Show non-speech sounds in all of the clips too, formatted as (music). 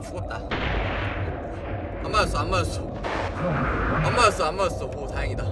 아 죽었다. 안 맞았어 안 맞았어. 안 맞았어 안 맞았어. 오 다행이다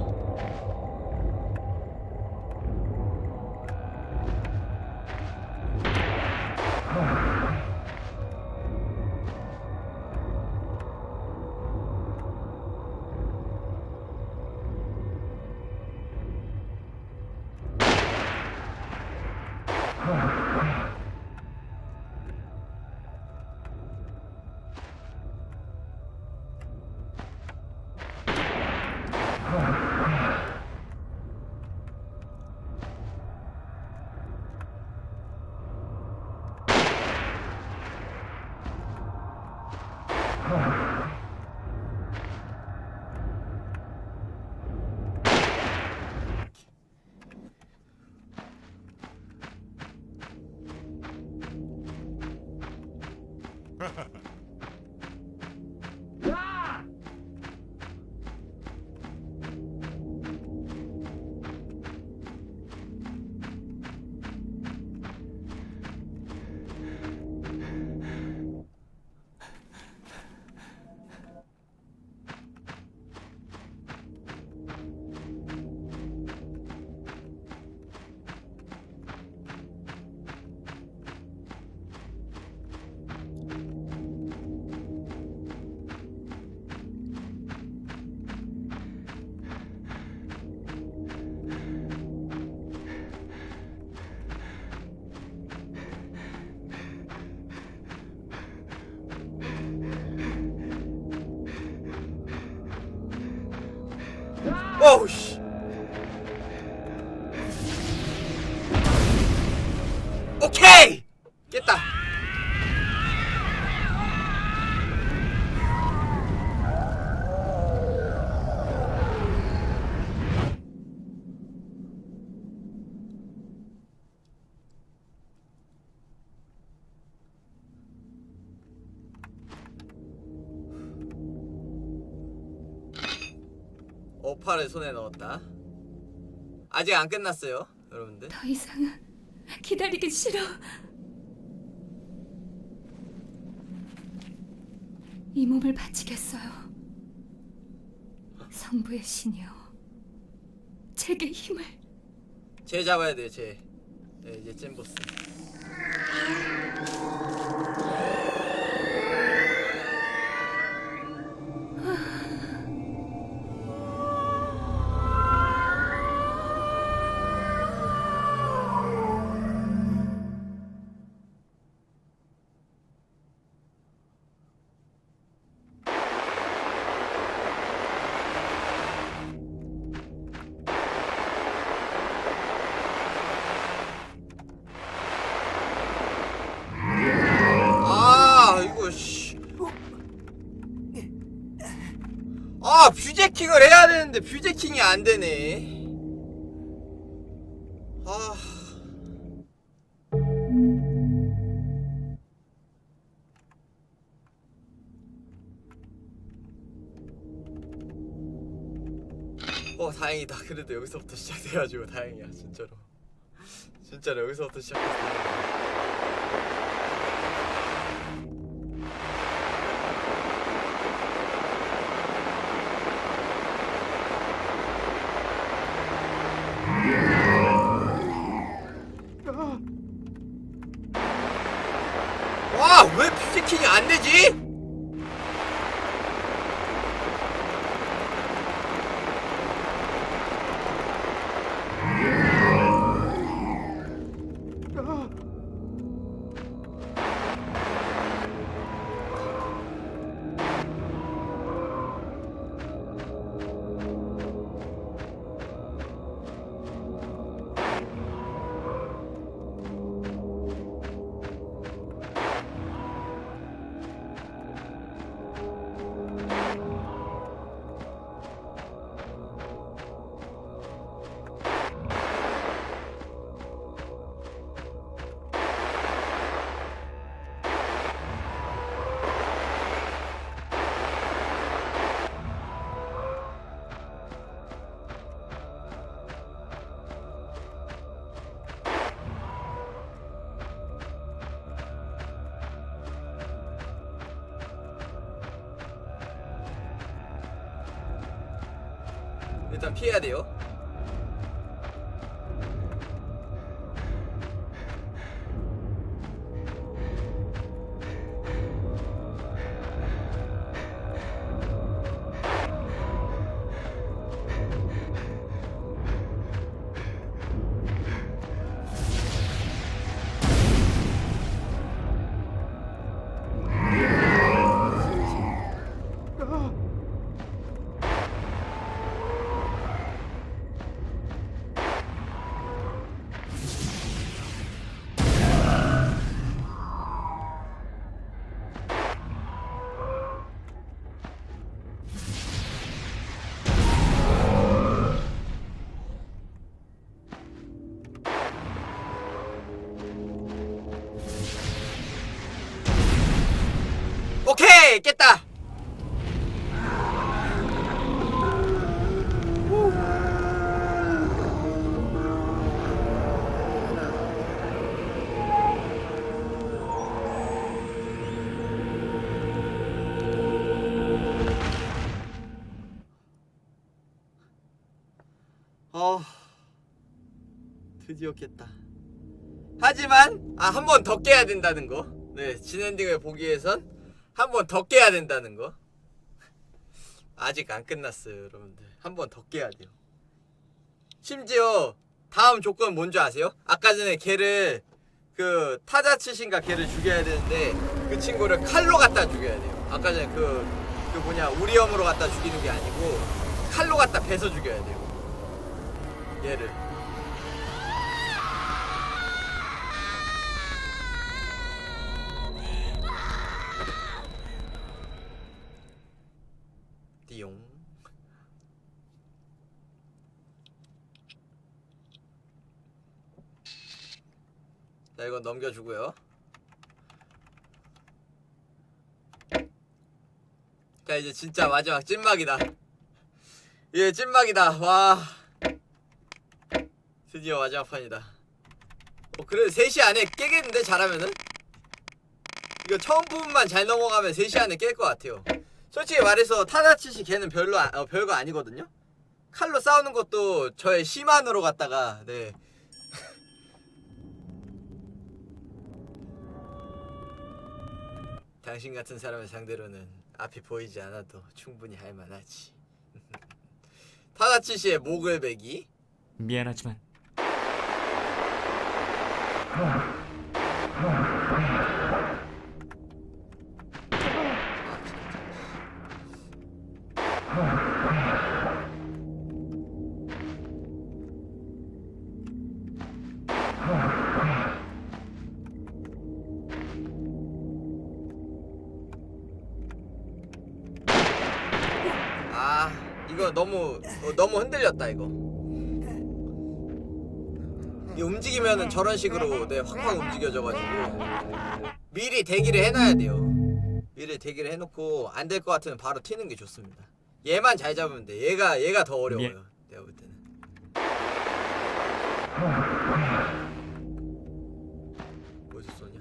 어우 씨. 오케이! 깼다 오파를 손에 넣었다 아직 안 끝났어요 여러분들 더 이상은 기다리기 싫어. 이 몸을 바치겠어요. 성부의 신이여, 제게 힘을. 쟤 잡아야 돼요 쟤 네, 이제 잼보스 되는데 뷰제킹이 안 되네. 아. 어 다행이다. 그래도 여기서부터 시작돼가지고 다행이야 진짜로. 진짜로 여기서부터 시작해서 일단 피해야 돼요. 깼다. 어 드디어 깼다. 하지만 아 한 번 더 깨야 된다는 거. 네 진엔딩을 보기 위해선 한 번 더 깨야 된다는 거. 아직 안 끝났어요, 여러분들. 한 번 더 깨야 돼요. 심지어 다음 조건 뭔지 아세요? 아까 전에 걔를 그 타자 치신가 걔를 죽여야 되는데 그 친구를 칼로 갖다 죽여야 돼요. 아까 전에 그, 그 뭐냐 우리엄으로 갖다 죽이는 게 아니고 칼로 갖다 베서 죽여야 돼요. 얘를. 띠용. 자, 이건 넘겨주고요. 자, 이제 진짜 마지막 찐막이다. 예, 찐막이다. 와. 드디어 마지막 판이다. 어, 그래도 3시 안에 깨겠는데, 잘하면은? 이거 처음 부분만 잘 넘어가면 3시 안에 깰 것 같아요. 솔직히 말해서 타다치시 걔는 별로 아- 어, 별거 아니거든요. 칼로 싸우는 것도 저의 심한으로 갔다가 네. 당신 같은 사람을 상대로는 앞이 보이지 않아도 충분히 할 만하지. (laughs) 타다치시의 목을 베기. 미안하지만 너무 흔들렸다 이거. 이 움직이면은 저런 식으로 네 확확 움직여져가지고 미리 대기를 해놔야 돼요. 미리 대기를 해놓고 안 될 것 같으면 바로 튀는 게 좋습니다. 얘만 잘 잡으면 돼. 얘가 얘가 더 어려워요. 내가 볼 때는. 어디서 쏘냐?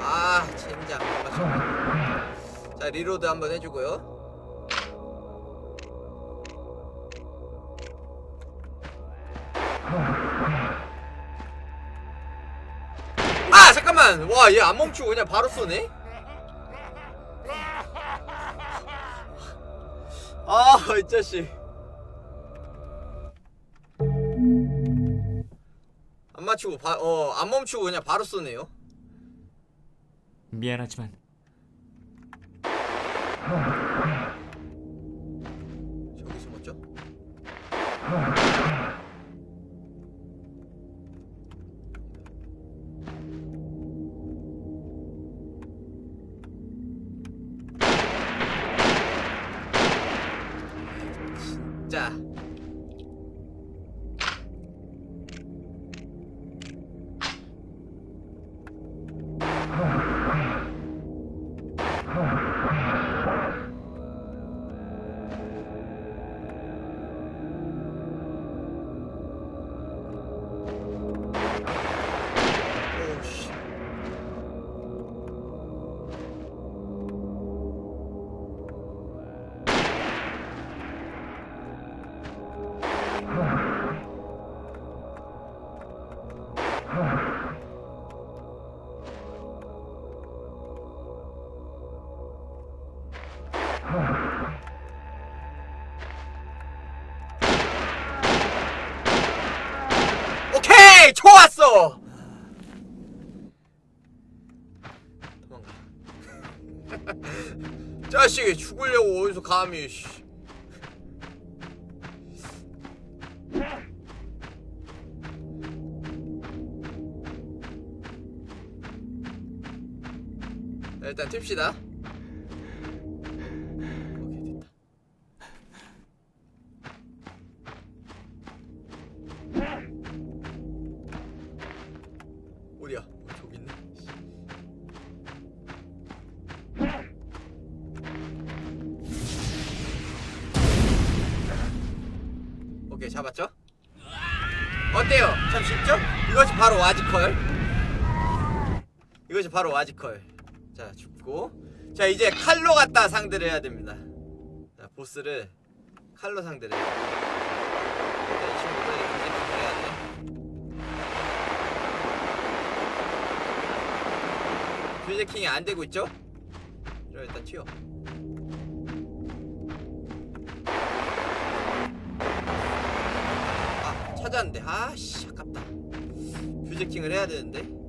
아 젠장. 못 맞췄네 자 리로드 한번 해주고요. 아 잠깐만. 와 얘 안 멈추고 그냥 바로 쏘네 이 자식 안 맞추고 바, 어, 안 멈추고 그냥 바로 쏘네요. 미안하지만 자식이 죽으려고 어디서 감히 씨. 바로 와지컬. 자 죽고. 자 이제 칼로 갖다 상대를 해야 됩니다. 자 보스를 칼로 상대를 해야 돼. 일단 이 친구를 이제 해야 돼. 퓨즈킹이 안 되고 있죠? 그럼 일단 튀어. 아 찾았는데 아씨 아깝다. 퓨즈킹을 해야 되는데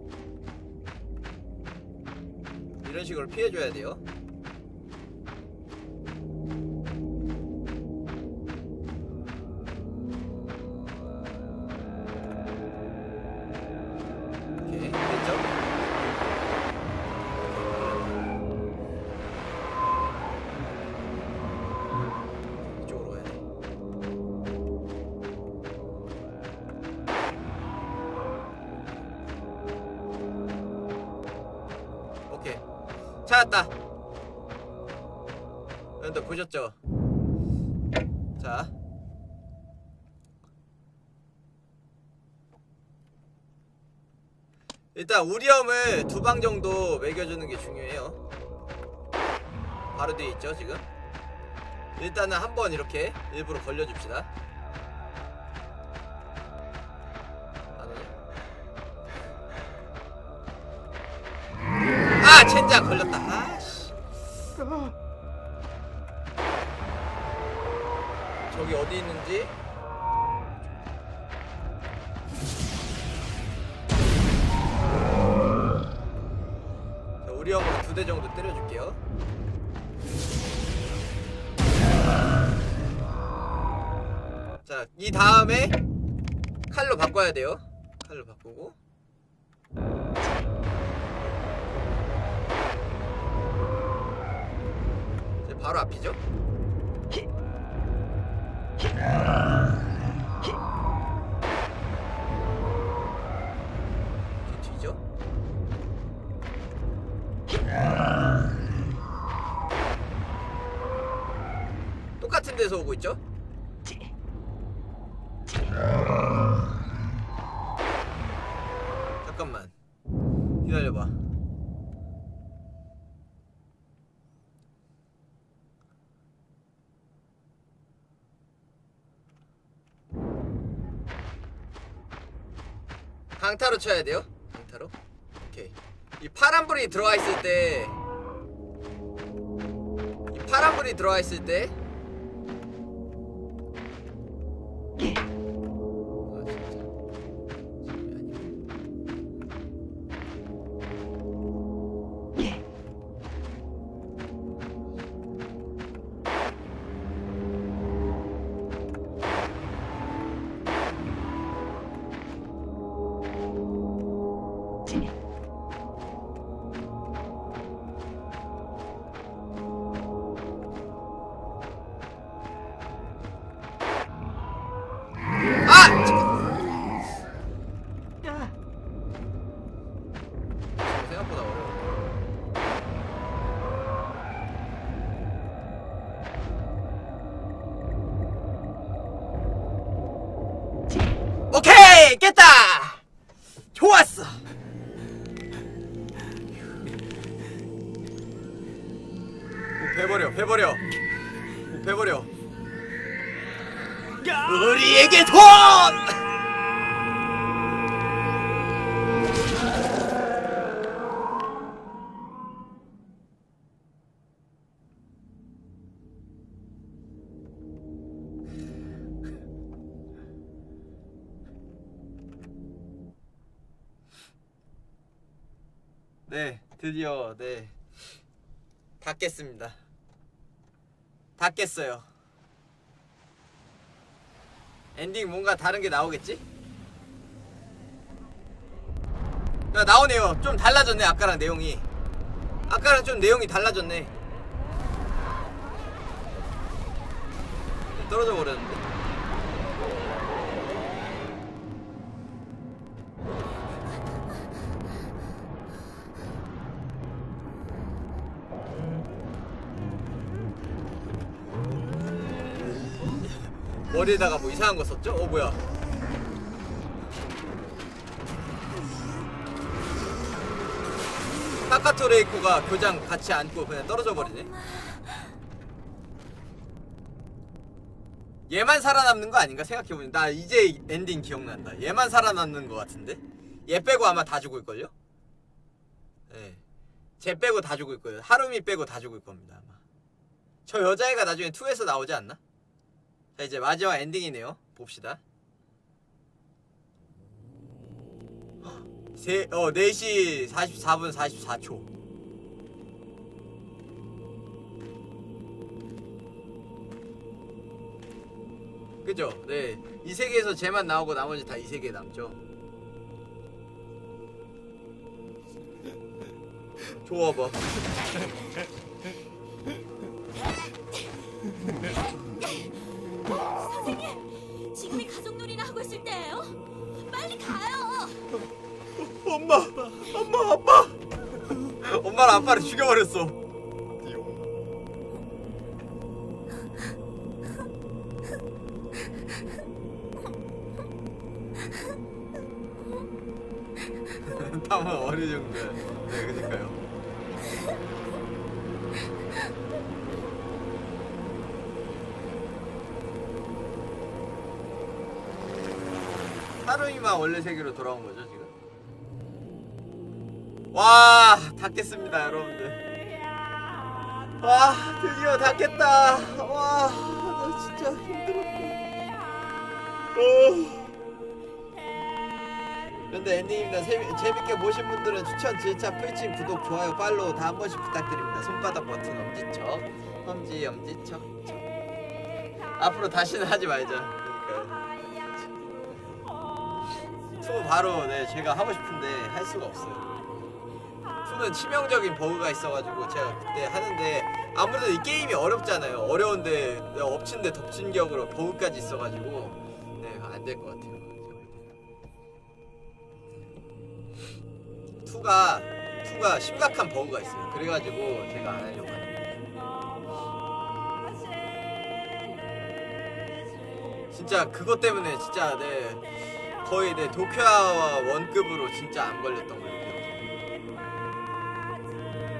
이런 식으로 피해줘야 돼요. 찾았다. 여러분들 보셨죠? 자. 일단 우리엄을 두 방 정도 먹여주는 게 중요해요. 바로 뒤에 있죠 지금. 일단은 한 번 이렇게 일부러 걸려줍시다. 형으로 두 대 정도 때려줄게요. 자, 이 다음에 칼로 바꿔야 돼요. 칼로 바꾸고. 바로 앞이죠? 데서 오고 있죠? 잠깐만. 기다려봐. 강타로 쳐야 돼요? 강타로? 오케이. 이 파란불이 들어와 있을 때이 파란불이 들어와 있을 때 City. 네, 드디어 네. 다 깼습니다. 다 깼어요. 엔딩 뭔가 다른 게 나오겠지? 야, 나오네요. 좀 달라졌네, 아까랑 내용이. 아까랑 좀 내용이 달라졌네. 떨어져 버렸는데. 머리에다가 뭐 이상한 거 썼죠? 어 뭐야? 타카토 레이코가 교장 같이 앉고 그냥 떨어져 버리네. 얘만 살아남는 거 아닌가 생각해보니 나 이제 엔딩 기억난다. 얘만 살아남는 거 같은데? 얘 빼고 아마 다 죽을 걸요? 예. 쟤 빼고 다 죽을 거예요. 하루미 빼고 다 죽을 겁니다 아마. 저 여자애가 나중에 2에서 나오지 않나? 자 이제 마지막 엔딩이네요. 봅시다. 세, 어 4시 44분 44초. 그죠? 네. 이 세계에서 쟤만 나오고 나머지 다 이 세계에 남죠. 좋아 봐. (laughs) 엄마, 엄마, 아빠. 엄마랑 아빠를 죽여버렸어. (laughs) 다만 어느 정도야. 네, 그니까요. 하루이만 원래 세계로 돌아온 거죠 지금? 와, 닫겠습니다, 여러분들. 와, 드디어 닫겠다. 와, 나 진짜 힘들었다. 오. 그런데 엔딩입니다. 재미, 재밌게 보신 분들은 추천, 질차, 풀친, 구독, 좋아요, 팔로우 다 한 번씩 부탁드립니다. 손바닥 버튼 엄지척, 엄지, 엄지척. 척. 앞으로 다시는 하지 말자. 그러니까요. 투 바로 네 제가 하고 싶은데 할 수가 없어요. 투는 치명적인 버그가 있어가지고 제가 그때 하는데 아무래도 이 게임이 어렵잖아요. 어려운데 내가 엎친 데 덮친 격으로 버그까지 있어가지고 네 안 될 것 같아요. 투가 투가 심각한 버그가 있어요. 그래가지고 제가 안 하려고 거예요. 진짜 그것 때문에 진짜 네 거의 내 도쿄아와 원급으로 진짜 안 걸렸던 기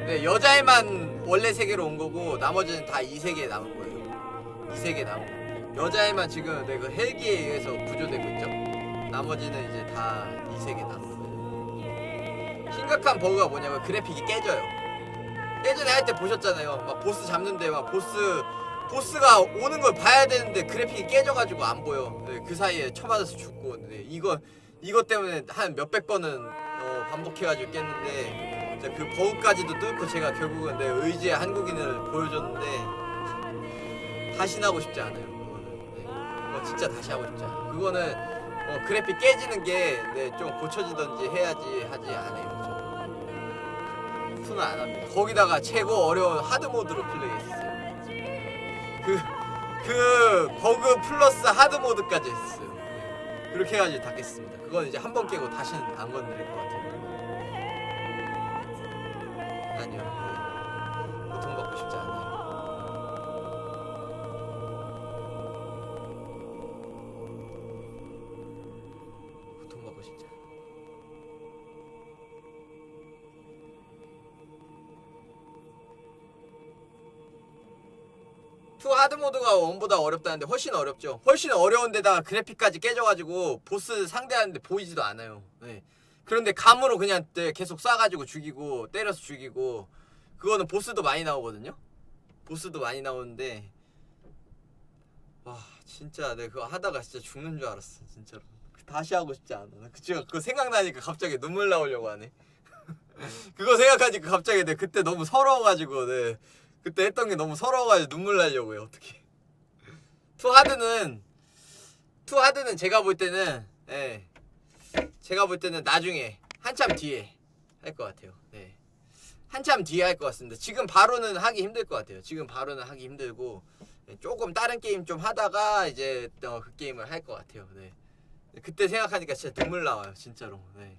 네 여자애만 원래 세계로 온 거고 나머지는 다 이 세계에 남은 거예요. 이 세계에 남은 거. 여자애만 지금 내그 헬기에 의해서 구조되고 있죠. 나머지는 이제 다 이 세계에 남은 거예요. 심각한 버그가 뭐냐면 그래픽이 깨져요. 예전에 할 때 보셨잖아요. 막 보스 잡는데 막 보스 보스가 오는 걸 봐야 되는데 그래픽이 깨져가지고 안 보여. 네, 그 사이에 쳐맞아서 죽고. 네, 이거 이것 때문에 한 몇백 번은 어, 반복해가지고 깼는데 이제 그 버그까지도 뚫고 제가 결국은 내 의지의 한국인을 보여줬는데 다시 하고 싶지 않아요. 그거는 네, 그거 진짜 다시 하고 싶지 않아요. 그거는 어, 그래픽 깨지는 게좀 고쳐지던지 해야지 하지 않아요. 저는. 투는 안 합니다. 거기다가 최고 어려운 하드 모드로 플레이했어요. 그, 그 버그 플러스 하드 모드까지 했어요. 네. 그렇게 해가지고 닫겠습니다. 그건 이제 한 번 깨고 다시는 안 건드릴 것 같아요. 아니요. 네. 고통받고 싶지 않아요. 고통받고 싶지 않아요. 2 하드 모드가 원보다 어렵다는데 훨씬 어렵죠. 훨씬 어려운데다가 그래픽까지 깨져가지고 보스 상대하는데 보이지도 않아요. 네. 그런데 감으로 그냥 네, 계속 쏴가지고 죽이고 때려서 죽이고 그거는 보스도 많이 나오거든요. 보스도 많이 나오는데 와 진짜 내가 그거 하다가 진짜 죽는 줄 알았어 진짜로. 다시 하고 싶지 않아. 나 그거 생각나니까 갑자기 눈물 나오려고 하네. (laughs) 그거 생각하니까 갑자기 내 그때 너무 서러워가지고 네. 그때 했던 게 너무 서러워가지고 눈물 나려고 요 어떻게 (laughs) 투 하드는 투 하드는 제가 볼 때는 예 제가 볼 때는 나중에 한참 뒤에 할 것 같아요. 네. 한참 뒤에 할 것 같습니다. 지금 바로는 하기 힘들 것 같아요. 지금 바로는 하기 힘들고 예, 조금 다른 게임 좀 하다가 이제 어, 그 게임을 할 것 같아요. 네. 그때 생각하니까 진짜 눈물 나와요 진짜로. 네.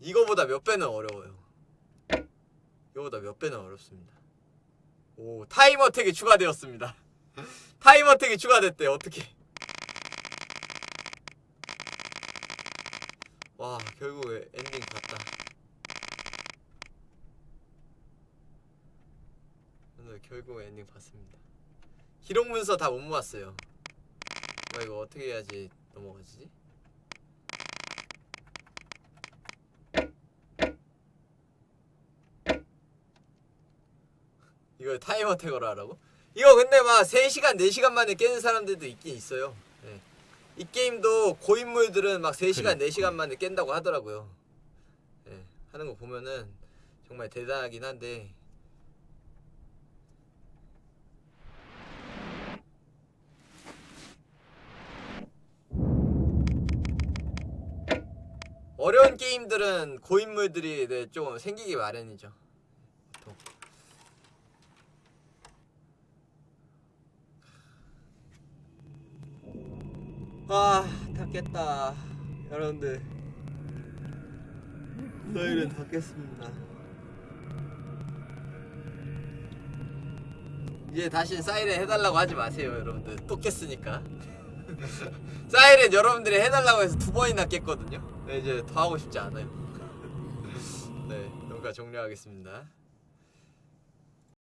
이거보다 몇 배는 어려워요. 이거보다 몇 배는 어렵습니다. 오 타이머 택이 추가되었습니다. (laughs) 타이머 택이 추가됐대 어떻게 와 결국에 엔딩 봤다. 오늘 결국 엔딩 봤습니다. 기록 문서 다 못 모았어요. 와 이거 어떻게 해야지 넘어가지? 이걸 타이머 택으로 하라고? 이거 근데 막 3시간 4시간 만에 깨는 사람들도 있긴 있어요. 네. 이 게임도 고인물들은 막 3시간 4시간 만에 깬다고 하더라고요. 네. 하는 거 보면은 정말 대단하긴 한데. 어려운 게임들은 고인물들이 네, 좀 생기기 마련이죠 보통. 아, 다 깼다. 여러분들. 저희는 다 깼습니다. 이제 다시 사이렌 해달라고 하지 마세요, 여러분들. 또 깼으니까. 사이렌 여러분들이 해달라고 해서 두 번이나 깼거든요. 네, 이제 더 하고 싶지 않아요. (laughs) 네, 여기까지 종료하겠습니다.